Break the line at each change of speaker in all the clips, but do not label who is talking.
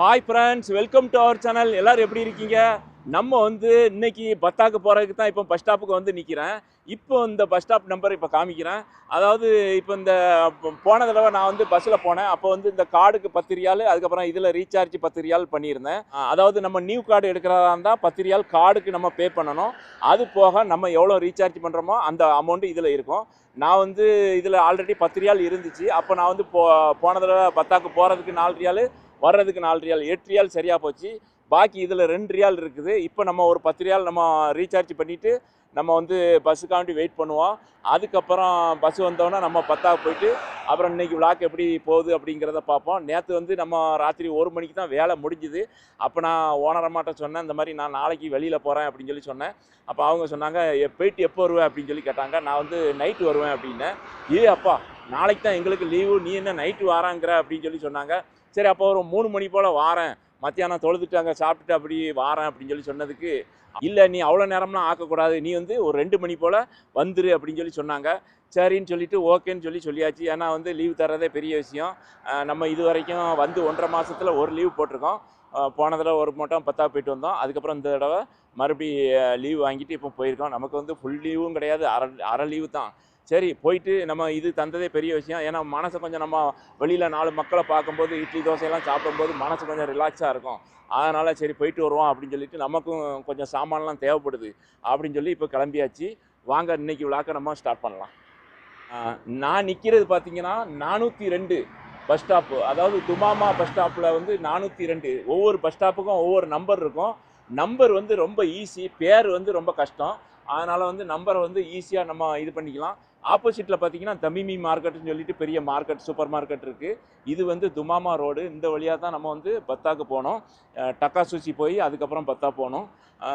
Hi friends welcome to our channel எல்லோரும் எப்படி இருக்கீங்க? நம்ம வந்து இன்னைக்கு பத்தாக்கு போகிறதுக்கு தான் இப்போ பஸ் ஸ்டாப்புக்கு வந்து நிற்கிறேன் இப்போ இந்த பஸ் ஸ்டாப் நம்பர் இப்போ காமிக்கிறேன். அதாவது இப்போ இந்த போன தடவை நான் வந்து பஸ்ஸில் போனேன். அப்போ வந்து இந்த கார்டுக்கு பத்து ரியால் அதுக்கப்புறம் இதில் ரீசார்ஜ் பத்து ரியால் பண்ணியிருந்தேன் அதாவது நம்ம நியூ கார்டு எடுக்கிறதா இருந்தால் பத்து ரியால் கார்டுக்கு நம்ம பே பண்ணணும். அது போக நம்ம எவ்வளோ ரீசார்ஜ் பண்ணுறோமோ அந்த அமௌண்ட்டு இதில் இருக்கும். நான் வந்து இதில் ஆல்ரெடி பத்து ரியால் இருந்துச்சு. அப்போ நான் வந்து போ போன தடவை பத்தாக்கு போகிறதுக்கு நாலு ரியால் வர்றதுக்கு நாலு ரியால் எட்டு ரியால் சரியாக போச்சு. பாக்கி இதில் ரெண்டு ரியால் இருக்குது. இப்போ நம்ம ஒரு பத்து ரியால் நம்ம ரீசார்ஜ் பண்ணிவிட்டு நம்ம வந்து பஸ்ஸுக்காண்டி வெயிட் பண்ணுவோம். அதுக்கப்புறம் பஸ் வந்தோன்னா நம்ம பத்தா போயிட்டு அப்புறம் இன்னைக்கு விளாக் எப்படி போகுது அப்படிங்கிறத பார்ப்போம். நேற்று வந்து நம்ம ராத்திரி ஒரு மணிக்கு தான் வேலை முடிஞ்சுது. அப்போ நான் ஓனரமாட்ட சொன்னேன் இந்த மாதிரி நான் நாளைக்கு வெளியில் போகிறேன் அப்படின்னு சொல்லி சொன்னேன். அப்போ அவங்க சொன்னாங்க "எ- போயிட்டு எப்போ வருவேன் அப்படின்னு சொல்லி கேட்டாங்க. நான் வந்து நைட்டு வருவேன் அப்படின்னேன். ஏ அப்பா நாளைக்கு தான் எங்களுக்கு லீவு நீ என்ன நைட்டு வராங்கிற? அப்படின்னு சொல்லி சொன்னாங்க. சரி அப்போ ஒரு மூணு மணி போல் வாரேன். மத்தியானம் தொழுதுட்டாங்க சாப்பிட்டுட்டு அப்படி வாரேன் அப்படின்னு சொல்லி சொன்னதுக்கு இல்லை நீ அவ்வளோ நேரம்லாம் ஆக்கக்கூடாது. நீ வந்து ஒரு ரெண்டு மணி போல் வந்துரு அப்படின்னு சொல்லி சொன்னாங்க. சரின்னு சொல்லிட்டு ஓகேன்னு சொல்லி சொல்லியாச்சு. ஏன்னா வந்து லீவ் தர்றதே பெரிய விஷயம். நம்ம இது வரைக்கும் வந்து ஒன்றரை மாதத்தில் ஒரு லீவ் போட்டிருக்கோம். போன தடவை ஒரு மட்டும் பத்தா போயிட்டு வந்தோம். அதுக்கப்புறம் இந்த தடவை மறுபடி லீவ் வாங்கிட்டு இப்போ போயிருக்கோம். நமக்கு வந்து ஃபுல் லீவும் கிடையாது. அரை அரை லீவு தான். சரி போயிட்டு நம்ம இது தந்ததே பெரிய விஷயம். ஏன்னா மனசை கொஞ்சம் நம்ம வெளியில் நாலு மக்களை பார்க்கும்போது இட்லி தோசையெல்லாம் சாப்பிடும்போது மனசு கொஞ்சம் ரிலாக்ஸாக இருக்கும். அதனால் சரி போயிட்டு வருவோம் அப்படின்னு சொல்லிட்டு நமக்கும் கொஞ்சம் சாமான்லாம் தேவைப்படுது அப்படின்னு சொல்லி இப்போ கிளம்பியாச்சு. வாங்க இன்னைக்கு விழாக்க நம்ம ஸ்டார்ட் பண்ணலாம். நான் நிற்கிறது பார்த்தீங்கன்னா நானூற்றி ரெண்டு பஸ் ஸ்டாப்பு அதாவது துமாமா பஸ் ஸ்டாப்பில் வந்து நானூற்றி ரெண்டு. ஒவ்வொரு பஸ் ஸ்டாப்புக்கும் ஒவ்வொரு நம்பர் இருக்கும். நம்பர் வந்து ரொம்ப ஈஸி பேர் வந்து ரொம்ப கஷ்டம். அதனால் வந்து நம்பரை வந்து ஈஸியாக நம்ம இது பண்ணிக்கலாம். ஆப்போசிட்டில் பார்த்தீங்கன்னா தமிமி மார்க்கெட்னு சொல்லிட்டு பெரிய மார்க்கெட் சூப்பர் மார்க்கெட் இருக்குது இது வந்து துமாமா ரோடு. இந்த வழியாக தான் நம்ம வந்து பத்தாக்கு போனோம். அஹ் டக்காசூசி போய் அதுக்கப்புறம் பத்தா போனோம்.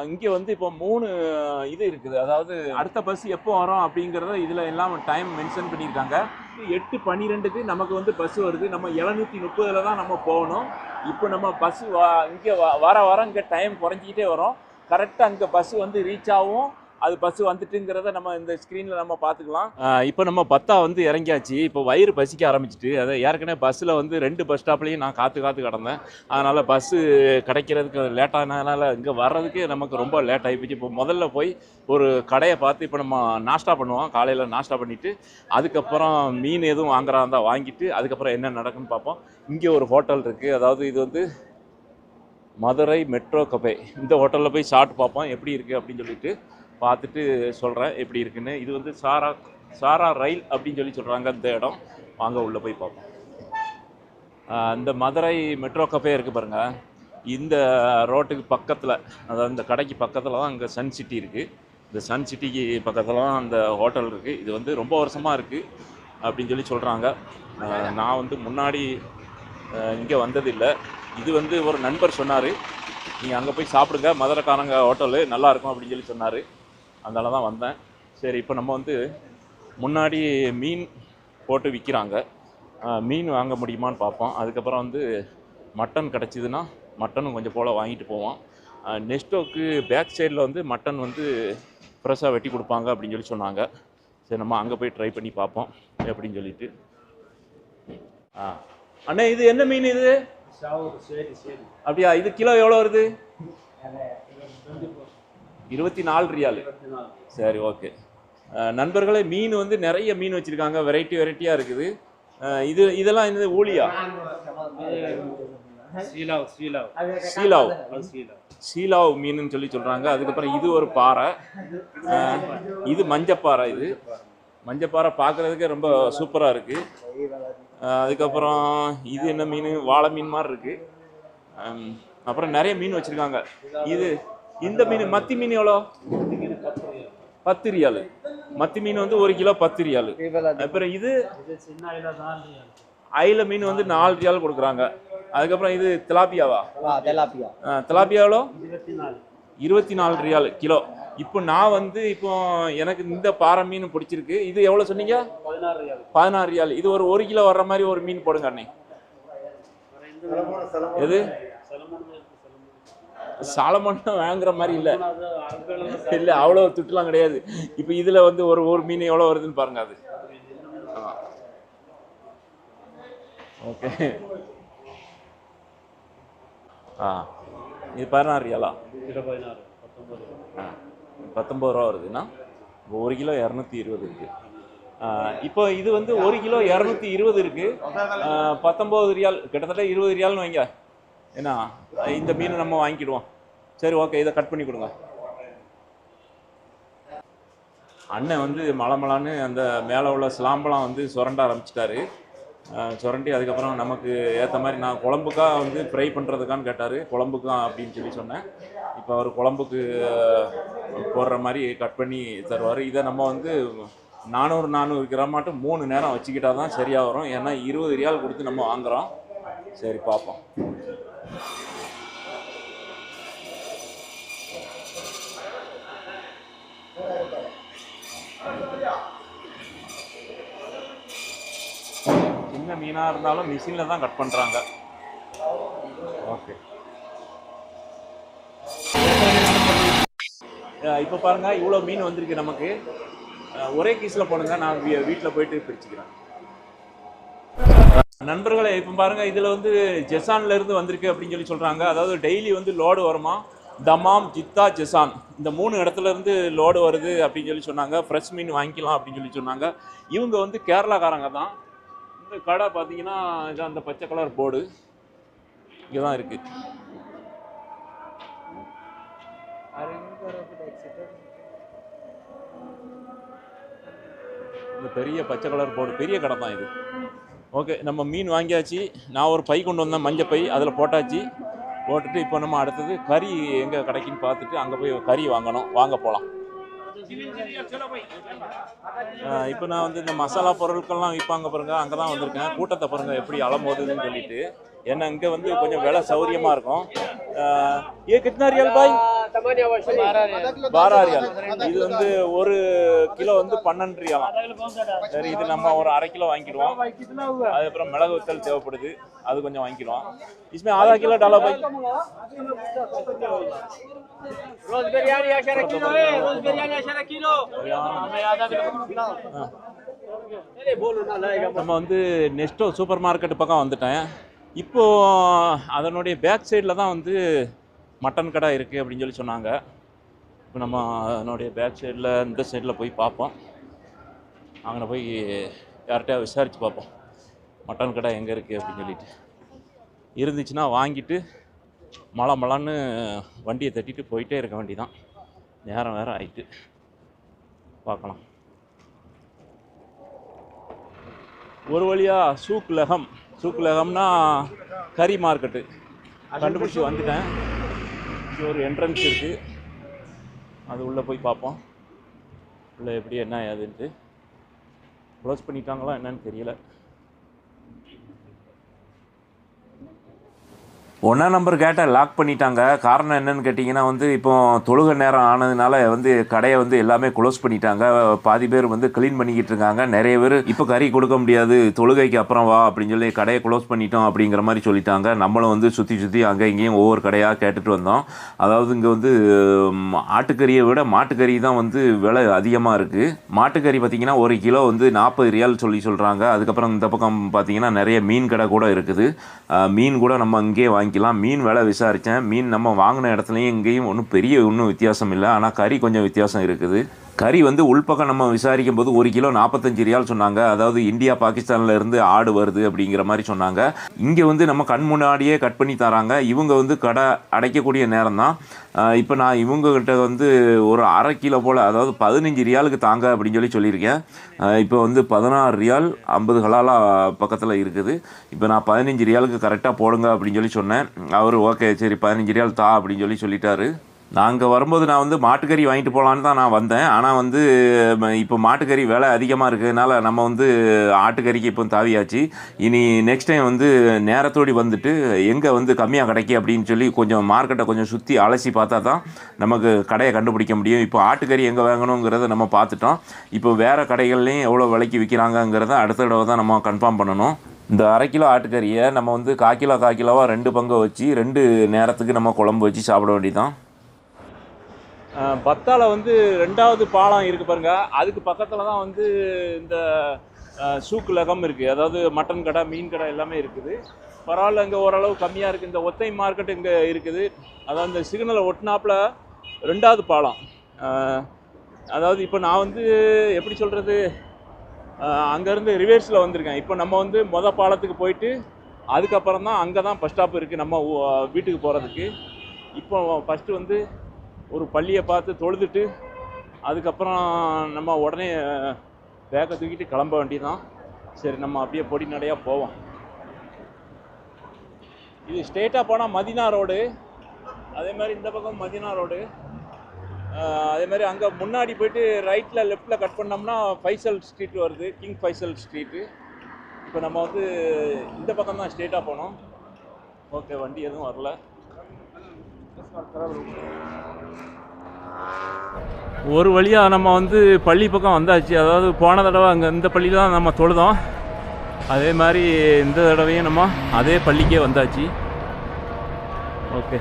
இங்கே வந்து இப்போ மூணு இது இருக்குது. அதாவது அடுத்த பஸ் எப்போ வரும் அப்படிங்கிறத இதில் எல்லாம் டைம் மென்ஷன் பண்ணியிருக்காங்க. எட்டு பன்னிரெண்டுக்கு நமக்கு வந்து பஸ் வருது. நம்ம எழுநூற்றி முப்பதில் தான் நம்ம போகணும். இப்போ நம்ம பஸ் வா இங்கே வர வர இங்கே டைம் குறைஞ்சிக்கிட்டே வரும். கரெக்டாக அங்கே பஸ் வந்து ரீச் ஆகும். அது பஸ் வந்துட்டுங்கிறத நம்ம இந்த ஸ்க்ரீனில் நம்ம பார்த்துக்கலாம். இப்போ நம்ம பத்தா வந்து இறங்கியாச்சு. இப்போ வயிறு பசிக்க ஆரம்பிச்சிட்டு அதை ஏற்கனவே பஸ்ஸில் வந்து ரெண்டு பஸ் ஸ்டாப்லேயும் நான் காத்து காத்து கிடந்தேன். அதனால் பஸ்ஸு கிடைக்கிறதுக்கு லேட்டானதுனால இங்கே வர்றதுக்கு நமக்கு ரொம்ப லேட் ஆகிப்போச்சு இப்போ முதல்ல போய் ஒரு கடையை பார்த்து இப்போ நம்ம நாஷ்டா பண்ணுவோம். காலையில் நாஷ்டா பண்ணிவிட்டு அதுக்கப்புறம் மீன் எதுவும் வாங்குறா இருந்தால் வாங்கிட்டு அதுக்கப்புறம் என்ன நடக்குன்னு பார்ப்போம். இங்கே ஒரு ஹோட்டல் இருக்குது அதாவது இது வந்து மதுரை மெட்ரோ கபே இந்த ஹோட்டலில் போய் சாப்பிட்டு பார்ப்போம். எப்படி இருக்குது அப்படின்னு சொல்லிட்டு. பார்த்துட்டு சொல்கிறேன் எப்படி இருக்குன்னு. இது வந்து சாரா சாரா ரயில் அப்படின்னு சொல்லி சொல்கிறாங்க இந்த இடம். வாங்க உள்ளே போய் பார்ப்போம். அந்த இந்த மதுரை மெட்ரோ கஃபே இருக்குது பாருங்கள் இந்த ரோட்டுக்கு பக்கத்தில் அதாவது இந்த கடைக்கு பக்கத்தில் தான் அங்கே சன் சிட்டி இருக்குது இந்த சன் சிட்டிக்கு பக்கத்தில் தான் அந்த ஹோட்டல் இருக்குது இது வந்து ரொம்ப வருஷமாக இருக்குது அப்படின்னு சொல்லி சொல்கிறாங்க நான் வந்து முன்னாடி இங்கே வந்ததில்லை. இது வந்து ஒரு நண்பர் சொன்னார். நீங்கள் அங்கே போய் சாப்பிடுங்க. மதுரைக்காரங்க ஹோட்டலு நல்லா இருக்கும் அப்படின்னு சொல்லி சொன்னார். அதனால தான் வந்தேன். சரி இப்போ நம்ம வந்து முன்னாடி மீன் போட்டு விற்கிறாங்க மீன் வாங்க முடியுமான்னு பார்ப்போம். அதுக்கப்புறம் வந்து மட்டன் கிடச்சிதுன்னா மட்டனும் கொஞ்சம் போல் வாங்கிட்டு போவோம். நெக்ஸ்டோக்கு பேக் சைடில் வந்து மட்டன் வந்து ஃப்ரெஷ்ஷாக வெட்டி கொடுப்பாங்க அப்படின்னு சொல்லி சொன்னாங்க. சரி நம்ம அங்கே போய் ட்ரை பண்ணி பார்ப்போம் எப்படின்னு சொல்லிட்டு. ஆ. அண்ணே இது என்ன மீன் இது? அப்படியா இது கிலோ எவ்வளோ வருது? இருபத்தி நாலு ரியாலு. சரி ஓகே. நண்பர்களே மீன் வந்து நிறைய மீன் வச்சுருக்காங்க. வெரைட்டி வெரைட்டியாக இருக்குது. இது இதெல்லாம் இந்த ஊழியா
சீலாவ் சீலாவ்.
மீனுன்னு சொல்லி சொல்கிறாங்க அதுக்கப்புறம் இது ஒரு பாறை. இது மஞ்சப்பாறை இது. மஞ்சப்பாறை பார்க்குறதுக்கே ரொம்ப சூப்பராக இருக்குது அதுக்கப்புறம் இது என்ன மீன்? வாழை மீன் மாதிரி இருக்குது அப்புறம் நிறைய மீன் வச்சுருக்காங்க. இது இந்த மீன் மத்தி மீன் எவ்வளோ? பத்து ரியாலு. மத்தி மீன் வந்து ஒரு கிலோ பத்து ரியாலு. அப்புறம் இது
ஐலா
அயில மீன் வந்து நாலு ரியால் கொடுக்குறாங்க. அதுக்கப்புறம் இது திலாப்பியாவா?
தெலாப்பியா.
திலாப்பியா எவ்வளோ?
இருபத்தி நாலு
ரியால் கிலோ. இப்போ நான் வந்து இப்போ எனக்கு இந்த பாறை மீன் பிடிச்சிருக்கு. இது எவ்வளோ சொன்னீங்க?
பதினாறு ரியால்.
இது ஒரு ஒரு கிலோ வர்ற மாதிரி ஒரு மீன் போடுங்க அண்ணே. எது?
செலமன்
வாங்குற மாதிரி இல்லை. இல்லை அவ்வளோ துட்டுலாம் கிடையாது. இப்போ இதில் வந்து ஒரு ஒரு மீன் எவ்வளோ வருதுன்னு பாருங்க அது. ஓகே. ஆ இது பதினாறு ரியாலா
பத்தொம்பது
ஆ பத்தொம்பது ரூபா வருதுன்னா ஒரு கிலோ இரநூத்தி இருபது இருக்குது இப்போ இது வந்து ஒரு கிலோ இரநூத்தி இருபது இருக்கு. பத்தொம்பது ரியால் கிட்டத்தட்ட இருபது ரியால்னு வைங்க. என்ன இந்த மீன் நம்ம வாங்கிக்கிடுவோம். சரி ஓகே இதை கட் பண்ணி கொடுங்க. அண்ணன் வந்து மலமலான்னு அந்த மேலே உள்ள ஸ்லாம்பெல்லாம் வந்து சுரண்ட ஆரம்பிச்சிட்டாரு. சுரண்டி அதுக்கப்புறம் நமக்கு ஏற்ற மாதிரி நான் குழம்புக்கா வந்து ஃப்ரை பண்ணுறதுக்கான்னு கேட்டார். குழம்புக்கா அப்படின்னு சொல்லி சொன்னேன். இப்போ அவர் குழம்புக்கு போடுற மாதிரி கட் பண்ணி தருவார். இதை நம்ம வந்து நானூறு நானூறு கிராம் மட்டும் மூணு நேரம் வச்சுக்கிட்டா தான் சரியாக வரும். ஏன்னா இருபது ரியால் கொடுத்து நம்ம வாங்குகிறோம் சரி பார்ப்போம். சின்ன மீனாக இருந்தாலும் மிஷினில் தான் கட் பண்ணுறாங்க ஓகே இப்போ பாருங்க இவ்வளோ மீன் வந்திருக்கு நமக்கு. ஒரே கீஸில் போடுங்க நான் வீட்டில் போயிட்டு பிரிச்சுக்கிறேன் நண்பர்களே இப்போ பாருங்க இதில் வந்து ஜெசான்ல இருந்து வந்திருக்கு அப்படின்னு சொல்லி சொல்கிறாங்க அதாவது டெய்லி வந்து லோடு வருமா? தமாம் ஜித்தா ஜெசான். இந்த மூணு இடத்துல இருந்து லோடு வருது அப்படின்னு சொல்லி சொன்னாங்க. ஃப்ரெஷ் மீன் வாங்கிக்கலாம் அப்படின்னு சொல்லி சொன்னாங்க. இவங்க வந்து கேரளாக்காரங்க தான். அடுத்து கடை பார்த்தீங்கன்னா இது அந்த பச்சை கலர் போர்டு. இங்கே தான் இருக்குது இந்த பெரிய பச்சை கலர் போர்டு பெரிய கடை தான் இது. ஓகே நம்ம மீன் வாங்கியாச்சு. நான் ஒரு பை கொண்டு வந்தேன் மஞ்சள் பை. அதில் போட்டாச்சு. போட்டுட்டு இப்போ நம்ம அடுத்தது கறி எங்கே கிடைக்குன்னு பார்த்துட்டு அங்கே போய் கறி வாங்கணும். வாங்க போகலாம் இப்போ நான் வந்து இந்த மசாலா பொருட்கள்லாம் விற்பாங்க பாருங்க அங்கே தான் வந்திருக்கேன். கூட்டத்தை பாருங்க எப்படி அலம்போதுன்னு சொல்லிட்டு. ஏன்னா இங்கே வந்து கொஞ்சம் விலை சௌரியமாக இருக்கும். ஏ கிட்னா ரியல் பாய் பாரா ரியால் இது வந்து ஒரு கிலோ வந்து பன்னெண்டு ரியாலாம் சரி இது நம்ம ஒரு அரை கிலோ வாங்கிடுவோம் அதுக்கப்புறம் மிளகு வத்தல் தேவைப்படுது அது கொஞ்சம் வாங்கிடுவோம் इसमें आधा किलो डालो भाई
रोज बिरयानी अठारह किलो है रोज बिरयानी अठारह किलो हमें आधा किलो खिलाओ
हाँ।
अरे बोलो ना लाएगा
நம்ம வந்து நெஸ்டோ சூப்பர் மார்க்கெட் பக்கம் வந்துட்டேன் இப்போ அதனுடைய பேக் சைடில் தான் வந்து மட்டன் கடை இருக்குது அப்படின்னு சொல்லி சொன்னாங்க. இப்போ நம்ம அதனுடைய பேக் சைடில் இந்த சைடில் போய் பார்ப்போம். அங்கே போய் யார்கிட்டயா விசாரித்து பார்ப்போம். மட்டன் கடை எங்கே இருக்குது அப்படின்னு சொல்லிட்டு. இருந்துச்சுன்னா வாங்கிட்டு மழை மழைன்னு வண்டியை தட்டிட்டு போயிட்டே இருக்க வேண்டிதான் நேரம் வேறு ஆயிட்டு. பார்க்கலாம். ஒரு வழியாக சூக் லகம். சூக் லகம்னா கறி மார்க்கெட்டு கண்டுபிடிச்சி வந்துட்டேன். இங்கே ஒரு என்ட்ரன்ஸ் இருக்குது அது உள்ளே போய் பார்ப்போம். உள்ளே எப்படி என்ன ஏதுன்ட்டு க்ளோஸ் பண்ணிட்டாங்களா என்னன்னு தெரியல. ஒன்றா நம்பர் கேட்டால் லாக் பண்ணிட்டாங்க. காரணம் என்னன்னு கேட்டிங்கன்னா வந்து இப்போ தொழுகை நேரம் ஆனதுனால வந்து கடையை வந்து எல்லாமே க்ளோஸ் பண்ணிட்டாங்க. பாதி பேர் வந்து க்ளீன் பண்ணிக்கிட்டு இருக்காங்க. நிறைய பேர் இப்போ கறி கொடுக்க முடியாது. தொழுகைக்கு அப்புறம் வா அப்படின்னு சொல்லி கடையை க்ளோஸ் பண்ணிட்டோம் அப்படிங்கிற மாதிரி சொல்லிட்டாங்க. நம்மளும் வந்து சுற்றி சுற்றி அங்கே இங்கேயும் ஒவ்வொரு கடையாக கேட்டுட்டு வந்தோம். அதாவது இங்கே வந்து ஆட்டுக்கறியை விட மாட்டுக்கறி தான் வந்து விலை அதிகமாக இருக்குது மாட்டுக்கறி பார்த்திங்கன்னா ஒரு கிலோ வந்து நாற்பது ரியால் சொல்லி சொல்கிறாங்க அதுக்கப்புறம் இந்த பக்கம் பார்த்திங்கன்னா நிறைய மீன் கடை கூட இருக்குது. மீன் கூட நம்ம இங்கேயே வாங்கிக்கலாம் மீன் விலை விசாரித்தேன். மீன் நம்ம வாங்கின இடத்துலையும் இங்கேயும் ஒன்றும் பெரிய ஒன்றும் வித்தியாசம் இல்லை. ஆனால் கறி கொஞ்சம் வித்தியாசம் இருக்குது. கறி வந்து உள்பக்கம் நம்ம விசாரிக்கும் போது ஒரு கிலோ நாற்பத்தஞ்சு ரியால் சொன்னாங்க. அதாவது இந்தியா பாகிஸ்தானில் இருந்து ஆடு வருது அப்படிங்கிற மாதிரி சொன்னாங்க. இங்கே வந்து நம்ம கண் முன்னாடியே கட் பண்ணி தராங்க. இவங்க வந்து கடை அடைக்கக்கூடிய நேரம் தான் இப்போ நான் இவங்ககிட்ட வந்து ஒரு அரை கிலோ போல் அதாவது பதினஞ்சு ரியாலுக்கு தாங்க அப்படின்னு சொல்லி சொல்லியிருக்கேன். இப்போ வந்து பதினாறு ரியால் ஐம்பது ஹலாலா பக்கத்தில் இருக்குது. இப்போ நான் பதினஞ்சு ரியாலுக்கு கரெக்டாக போடுங்க அப்படின்னு சொல்லி சொன்னேன். அவர் ஓகே சரி பதினஞ்சு ரியால் தா அப்படின்னு சொல்லி சொல்லிட்டாரு. நாங்கள் வரும்போது நான் வந்து மாட்டுக்கறி வாங்கிட்டு போகலான்னு தான் நான் வந்தேன். ஆனால் வந்து இப்போ மாட்டுக்கறி விலை அதிகமாக இருக்கிறதுனால நம்ம வந்து ஆட்டுக்கறிக்கு இப்போ தாவியாச்சு. இனி நெக்ஸ்ட் டைம் வந்து நேரத்தோடி வந்துட்டு எங்கே வந்து கம்மியாக கிடைக்கி அப்படின்னு சொல்லி கொஞ்சம் மார்க்கெட்டை கொஞ்சம் சுற்றி அலசி பார்த்தா தான் நமக்கு கடையை கண்டுபிடிக்க முடியும். இப்போ ஆட்டுக்கறி எங்கே வாங்கணுங்கிறத நம்ம பார்த்துட்டோம். இப்போ வேறு கடைகள்லையும் எவ்வளோ விலைக்கு விற்கிறாங்கங்கிறத அடுத்த தடவை தான் நம்ம கன்ஃபார்ம் பண்ணணும். இந்த அரை கிலோ ஆட்டுக்கறியை நம்ம வந்து கால் கிலோ கால் கிலோவாக ரெண்டு பங்கை வச்சு ரெண்டு நேரத்துக்கு நம்ம குழம்பு வச்சு சாப்பிட வேண்டியதான் பத்தால வந்து ரெண்டாவது பாலம் இருக்கு பாருங்க. அதுக்கு பக்கத்தில் தான் வந்து இந்த சூக்கு லகம் இருக்குது அதாவது மட்டன் கடை மீன் கடை எல்லாமே இருக்குது. பரவாயில்ல இங்கே ஓரளவு கம்மியாக இருக்குது இந்த ஒத்தை மார்க்கெட் இங்கே இருக்குது. அதாவது இந்த சிக்னலை ஒட்டினாப்புல ரெண்டாவது பாலம். அதாவது இப்போ நான் வந்து எப்படி சொல்கிறது அங்கேருந்து ரிவர்ஸில் வந்திருக்கேன். இப்போ நம்ம வந்து மொதல் பாலத்துக்கு போயிட்டு அதுக்கப்புறம் தான் அங்கே தான் பஸ் ஸ்டாப் இருக்குது நம்ம வீட்டுக்கு போகிறதுக்கு இப்போ ஃபஸ்ட்டு வந்து ஒரு பள்ளியை பார்த்து தொழுதுட்டு அதுக்கப்புறம் நம்ம உடனே பேக்கை தூக்கிட்டு கிளம்ப வேண்டியதான் சரி நம்ம அப்படியே பொடி நடையாக போவோம். இது ஸ்ட்ரெயிட்டாக போனால் மதினா ரோடு. அதே மாதிரி இந்த பக்கம் மதினா ரோடு. அதே மாதிரி அங்கே முன்னாடி போயிட்டு ரைட்டில் லெஃப்டில் கட் பண்ணோம்னா ஃபைசல் ஸ்ட்ரீட் வருது. கிங் ஃபைசல் ஸ்ட்ரீட்டு இப்போ நம்ம வந்து இந்த பக்கம் தான் ஸ்ட்ரெயிட்டாக போனோம். ஓகே வண்டி எதுவும் வரல. ஒரு வழியாக நம்ம வந்து பள்ளி பக்கம் வந்தாச்சு. அதாவது போன தடவை அங்கே இந்த பள்ளியில் தான் நம்ம தொழுதோம். அதே மாதிரி இந்த தடவையும் நம்ம அதே பள்ளிக்கே வந்தாச்சு. ஓகே.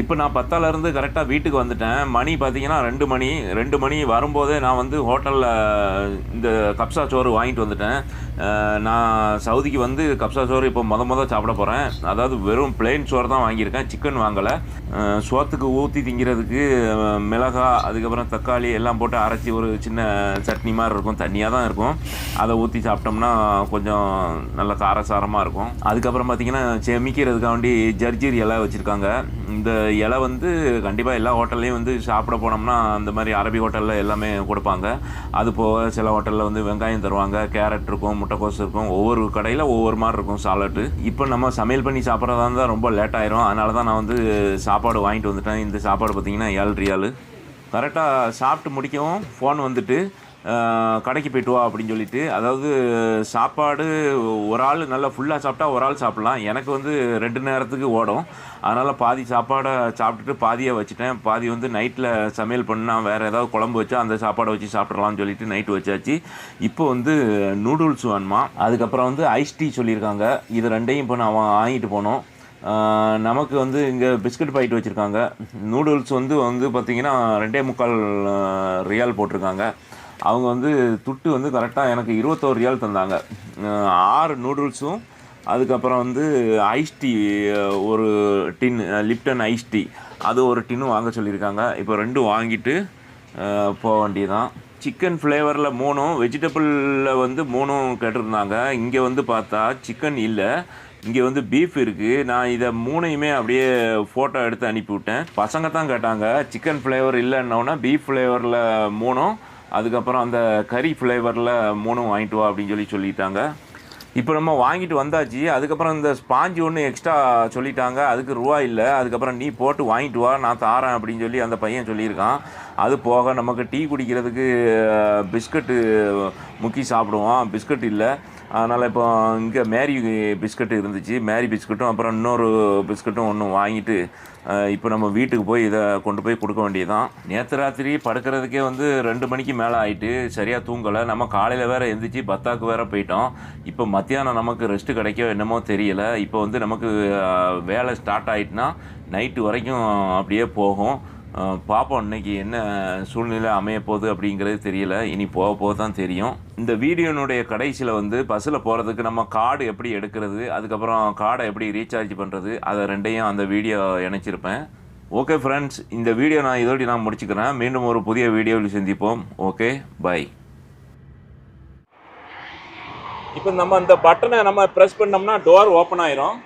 இப்போ நான் பத்தாலேருந்து கரெக்டாக வீட்டுக்கு வந்துட்டேன். மணி பார்த்தீங்கன்னா ரெண்டு மணி. ரெண்டு மணி வரும்போதே நான் வந்து ஹோட்டலில் இந்த கப்சா சோறு வாங்கிட்டு வந்துட்டேன். நான் சவுதிக்கு வந்து கப்சா சோறு இப்போ மொத மொதல் சாப்பிட போகிறேன் அதாவது வெறும் பிளெயின் சோறு தான் வாங்கியிருக்கேன். சிக்கன் வாங்கலை. சோத்துக்கு ஊற்றி திங்கிறதுக்கு மிளகா அதுக்கப்புறம் தக்காளி எல்லாம் போட்டு அரைச்சி ஒரு சின்ன சட்னி மாதிரி இருக்கும். தண்ணியாக தான் இருக்கும். அதை ஊற்றி சாப்பிட்டோம்னா கொஞ்சம் நல்ல காரசாரமாக இருக்கும். அதுக்கப்புறம் பார்த்தீங்கன்னா செமிக்கிறதுக்காண்டி ஜர்ஜீரி எல்லாம் வச்சுருக்காங்க. இந்த இலை வந்து கண்டிப்பாக எல்லா ஹோட்டல்லையும் வந்து சாப்பிட போனோம்னா அந்த மாதிரி அரபி ஹோட்டலில் எல்லாமே கொடுப்பாங்க. அது போக சில ஹோட்டலில் வந்து வெங்காயம் தருவாங்க கேரட் இருக்கும் முட்டைக்கோஸ் இருக்கும். ஒவ்வொரு கடையில் ஒவ்வொரு மாதிரி இருக்கும் சாலட்டு இப்போ நம்ம சமையல் பண்ணி சாப்பிட்றதா இருந்தால் ரொம்ப லேட் ஆயிரும். அதனால தான் நான் வந்து சாப்பாடு வாங்கிட்டு வந்துட்டேன். இந்த சாப்பாடு பார்த்தீங்கன்னா ஏழு ரியாலு. கரெக்டாக சாப்பிட்டு முடிக்கவும் ஃபோன் வந்துட்டு. கடைக்கு போயிட்டு வா அப்படின்னு சொல்லிட்டு அதாவது சாப்பாடு ஒரு ஆள் நல்லா ஃபுல்லாக சாப்பிட்டா ஒரு ஆள் சாப்பிட்லாம். எனக்கு வந்து ரெண்டு நேரத்துக்கு ஓடும். அதனால் பாதி சாப்பாடை சாப்பிட்டுட்டு பாதியாக வச்சுட்டேன். பாதி வந்து நைட்டில் சமையல் பண்ணால் வேறு ஏதாவது குழம்பு வச்சா அந்த சாப்பாடை வச்சு சாப்பிட்றலாம்னு சொல்லிட்டு நைட்டு வச்சாச்சு. இப்போ வந்து நூடுல்ஸ் வேணுமா? அதுக்கப்புறம் வந்து ஐஸ் டீ சொல்லியிருக்காங்க. இது ரெண்டையும் இப்போ நான் வாங்கிட்டு போனோம். நமக்கு வந்து இங்கே பிஸ்கட் பாக்கெட் வச்சுருக்காங்க. நூடுல்ஸ் வந்து வந்து பார்த்திங்கன்னா ரெண்டே முக்கால் ரியால் போட்டிருக்காங்க. அவங்க வந்து துட்டு வந்து கரெக்டாக எனக்கு இருபத்தோரு ரியால் தந்தாங்க. ஆறு நூடுல்ஸும் அதுக்கப்புறம் வந்து ஐஸ் டீ ஒரு டின் லிப்டன் ஐஸ் டீ அது ஒரு டின்னு வாங்க சொல்லியிருக்காங்க. இப்போ ரெண்டும் வாங்கிட்டு போக வேண்டியதான் சிக்கன் ஃப்ளேவரில் மூணும் வெஜிடபிளில் வந்து மூணும் கேட்டிருந்தாங்க. இங்கே வந்து பார்த்தா சிக்கன் இல்லை. இங்கே வந்து பீஃப் இருக்குது நான் இதை மூணையுமே அப்படியே ஃபோட்டோ எடுத்து அனுப்பிவிட்டேன். பசங்க தான் கேட்டாங்க சிக்கன் ஃப்ளேவர் இல்லைன்னொன்னே பீஃப் ஃப்ளேவரில் மூணும் அதுக்கப்புறம் அந்த கறி ஃப்ளேவரில் மூணும் வாங்கிட்டு வா அப்படின்னு சொல்லி சொல்லிட்டாங்க. இப்போ நம்ம வாங்கிட்டு வந்தாச்சு. அதுக்கப்புறம் இந்த ஸ்பாஞ்சு ஒன்று எக்ஸ்ட்ரா சொல்லிட்டாங்க. அதுக்கு ரூபா இல்லை. அதுக்கப்புறம் நீ போட்டு வாங்கிட்டு வா நான் தாரேன் அப்படின்னு சொல்லி அந்த பையன் சொல்லியிருக்கான். அது போக நமக்கு டீ குடிக்கிறதுக்கு பிஸ்கட்டு முக்கி சாப்பிடுவோம் பிஸ்கட் இல்லை. அதனால் இப்போ இங்கே மேரி பிஸ்கட் இருந்துச்சு. மேரி பிஸ்கட்டும் அப்புறம் இன்னொரு பிஸ்கட்டும் ஒன்று வாங்கிட்டு இப்போ நம்ம வீட்டுக்கு போய் இதை கொண்டு போய் கொடுக்க வேண்டியதுதான். நேற்று ராத்திரி படுக்கிறதுக்கே வந்து ரெண்டு மணிக்கு மேலே ஆயிட்டு சரியாக தூங்கலை. நம்ம காலையில் வேறு எந்திரிச்சு பத்தாக்கு வேறு போயிட்டோம். இப்போ மத்தியானம் நமக்கு ரெஸ்ட்டு கிடைக்கோ என்னமோ தெரியல. இப்போ வந்து நமக்கு வேலை ஸ்டார்ட் ஆகிட்டுனா நைட்டு வரைக்கும் அப்படியே போகும். பார்ப்போம் இன்றைக்கி என்ன சூழ்நிலை அமைய போகுது அப்படிங்கிறது தெரியல. இனி போக போக தான் தெரியும். இந்த வீடியோனுடைய கடைசியில் வந்து பஸ்ஸில் போகிறதுக்கு நம்ம கார்டு எப்படி எடுக்கிறது அதுக்கப்புறம் கார்டை எப்படி ரீசார்ஜ் பண்ணுறது அதை ரெண்டையும் அந்த வீடியோ இணைச்சிருப்பேன். ஓகே ஃப்ரெண்ட்ஸ் இந்த வீடியோ நான் இதோட நான் முடிச்சுக்கிறேன். மீண்டும் ஒரு புதிய வீடியோவில் சந்திப்போம். ஓகே பை இப்போ நம்ம இந்த பட்டனை நம்ம ப்ரெஸ் பண்ணோம்னா டோர் ஓப்பன் ஆயிரும்.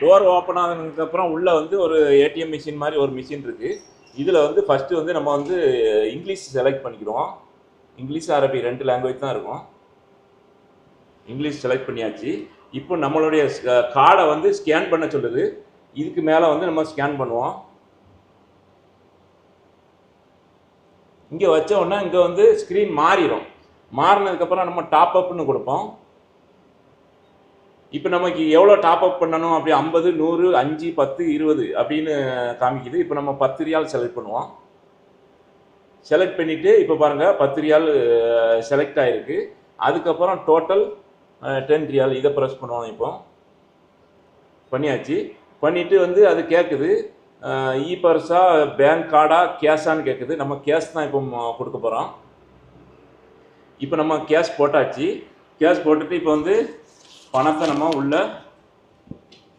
டோர் ஓப்பன் ஆனதுக்கப்புறம் உள்ளே வந்து ஒரு ஏடிஎம் மிஷின் மாதிரி ஒரு மிஷின் இருக்குது இதில் வந்து ஃபஸ்ட்டு வந்து நம்ம வந்து இங்கிலீஷ் செலக்ட் பண்ணிக்கிறோம் இங்கிலீஷ் அரபி ரெண்டு லாங்குவேஜ் தான் இருக்கும். இங்கிலீஷ் செலக்ட் பண்ணியாச்சு. இப்போ நம்மளுடைய கார்டை வந்து ஸ்கேன் பண்ண சொல்லுது. இதுக்கு மேலே வந்து நம்ம ஸ்கேன் பண்ணுவோம். இங்கே வச்ச உடனே இங்கே வந்து ஸ்க்ரீன் மாறிடும். மாறினதுக்கப்புறம் நம்ம டாப் அப்னு கொடுப்போம். இப்போ நமக்கு எவ்வளோ டாப் அப் பண்ணணும்? அப்படி ஐம்பது நூறு அஞ்சு பத்து இருபது அப்படின்னு காமிக்குது. இப்போ நம்ம பத்து ரியால் செலக்ட் பண்ணுவோம். செலக்ட் பண்ணிவிட்டு இப்போ பாருங்கள் பத்து ரியால் செலக்ட் ஆகிருக்கு அதுக்கப்புறம் டோட்டல் டென் ரியால் இதை ப்ரெஸ் பண்ணுவோம் இப்போ. பண்ணியாச்சு. பண்ணிவிட்டு வந்து அது கேட்குது இ பர்ஸா பேங்க் கார்டா கேஷான்னு கேட்குது நம்ம கேஷ் தான் இப்போ கொடுக்க போகிறோம் இப்போ நம்ம கேஷ் போட்டாச்சு. கேஷ் போட்டுட்டு இப்போ வந்து பணத்தை நம்ம உள்ளே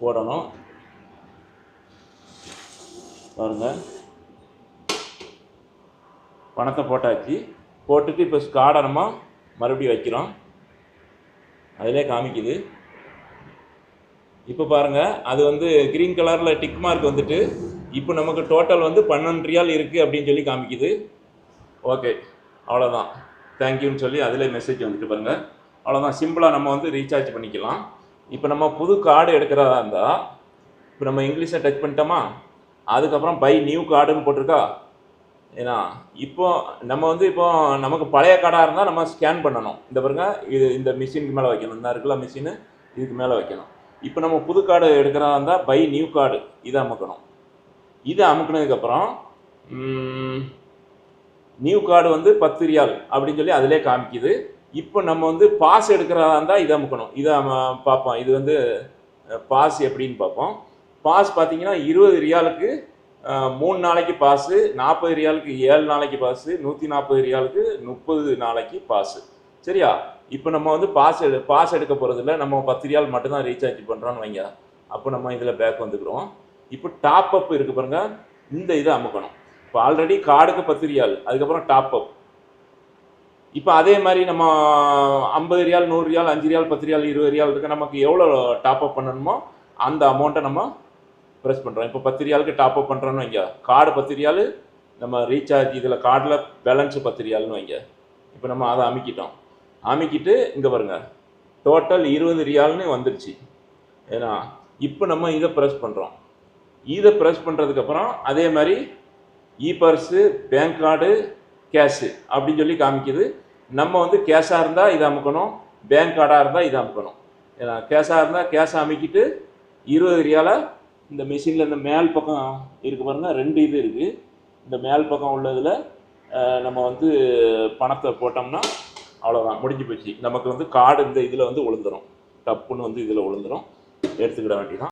போடணும். பாருங்க. பணத்தை போட்டாச்சு. போட்டுட்டு இப்போ கார்டை நம்ம மறுபடியும் வைக்கிறோம். அதிலே காமிக்குது. இப்போ பாருங்க அது வந்து க்ரீன் கலரில் டிக் மார்க் வந்துட்டு இப்போ நமக்கு டோட்டல் வந்து பன்னெண்டு ரியால் இருக்குது அப்படின்னு சொல்லி காமிக்குது. ஓகே அவ்வளோதான் தேங்க்யூன்னு சொல்லி அதில் மெசேஜ் வந்துட்டு பாருங்கள் அவ்வளோதான் சிம்பிளாக நம்ம வந்து ரீசார்ஜ் பண்ணிக்கலாம். இப்போ நம்ம புது கார்டு எடுக்கிறதா இருந்தால் இப்போ நம்ம இங்கிலீஷை டச் பண்ணிட்டோமா? அதுக்கப்புறம் பை நியூ கார்டுன்னு போட்டிருக்கா? ஏன்னா இப்போ நம்ம வந்து இப்போ நமக்கு பழைய கார்டாக இருந்தால் நம்ம ஸ்கேன் பண்ணணும். இந்த பாருங்க இது இந்த மிஷினுக்கு மேலே வைக்கணும். இந்த இருக்குல்ல மிஷினு இதுக்கு மேலே வைக்கணும். இப்போ நம்ம புது கார்டு எடுக்கிறதா இருந்தால் பை நியூ கார்டு இதை அமுக்கணும். இதை அமுக்கினதுக்கப்புறம் நியூ கார்டு வந்து பத்து ரியால் அப்படின்னு சொல்லி அதிலே காமிக்குது. இப்போ நம்ம வந்து பாஸ் எடுக்கிறதா இருந்தால் இதை அமுக்கணும் இதை பார்ப்போம். இது வந்து பாஸ் எப்படின்னு பார்ப்போம். பாஸ் பார்த்தீங்கன்னா இருபது ரியாலுக்கு மூணு நாளைக்கு பாஸு நாற்பது ரியாலுக்கு ஏழு நாளைக்கு பாஸு நூற்றி நாற்பது ரியாலுக்கு முப்பது நாளைக்கு பாஸு சரியா? இப்போ நம்ம வந்து பாஸ் எடு பாஸ் எடுக்க போகிறதில்ல நம்ம பத்து ரியால் மட்டும்தான் ரீசார்ஜ் பண்ணுறோன்னு வைங்க. அப்போ நம்ம இதில் பேக் வந்துக்கிறோம். இப்போ டாப் அப் இருக்கு பாருங்கள் இந்த இதை அமுக்கணும். இப்போ ஆல்ரெடி கார்டுக்கு பத்து ரியால். அதுக்கப்புறம் டாப் அப் இப்போ அதே மாதிரி நம்ம ஐம்பது ரியால் நூறு ரியால் அஞ்சு ரியால் பத்து ரியால் இருபது ரியால் இருக்குது நமக்கு எவ்வளோ டாப் அப் பண்ணணுமோ அந்த அமௌண்ட்டை நம்ம ப்ரெஸ் பண்ணுறோம் இப்போ பத்து ரியாலுக்கு டாப் அப் பண்ணுறோன்னு வைங்க. கார்டு பத்து ரியால் நம்ம ரீசார்ஜ் இதில் கார்டில் பேலன்ஸு பத்து ரியால்னு வைங்க. இப்போ நம்ம அதை அமைக்கிட்டோம். அமைக்கிட்டு இங்கே பாருங்க. டோட்டல் இருபது ரியால்னு வந்துடுச்சு. ஏன்னா இப்போ நம்ம இதை ப்ரெஸ் பண்ணுறோம் இதை ப்ரெஸ் பண்ணுறதுக்கப்புறம் அதே மாதிரி e purse bank card cash அப்படின்னு சொல்லி காமிக்குது. நம்ம வந்து கேஷாக இருந்தால் இதை அமுக்கணும் பேங்க் கார்டாக இருந்தால் இதை அமுக்கணும். ஏன்னா கேஷாக இருந்தால் கேஷை அமைக்கிட்டு இருபது ரியாலை இந்த மிஷினில் இந்த மேல் பக்கம் இருக்கு பாருங்கள் ரெண்டு இது இருக்குது இந்த மேல் பக்கம் உள்ளதில் நம்ம வந்து பணத்தை போட்டோம்னா அவ்வளோதான் முடிஞ்சு போச்சு. நமக்கு வந்து கார்டு இந்த இதில் வந்து விழுந்துடும் டப்புன்னு வந்து இதில் விழுந்துரும் எடுத்துக்கிட வேண்டியதான்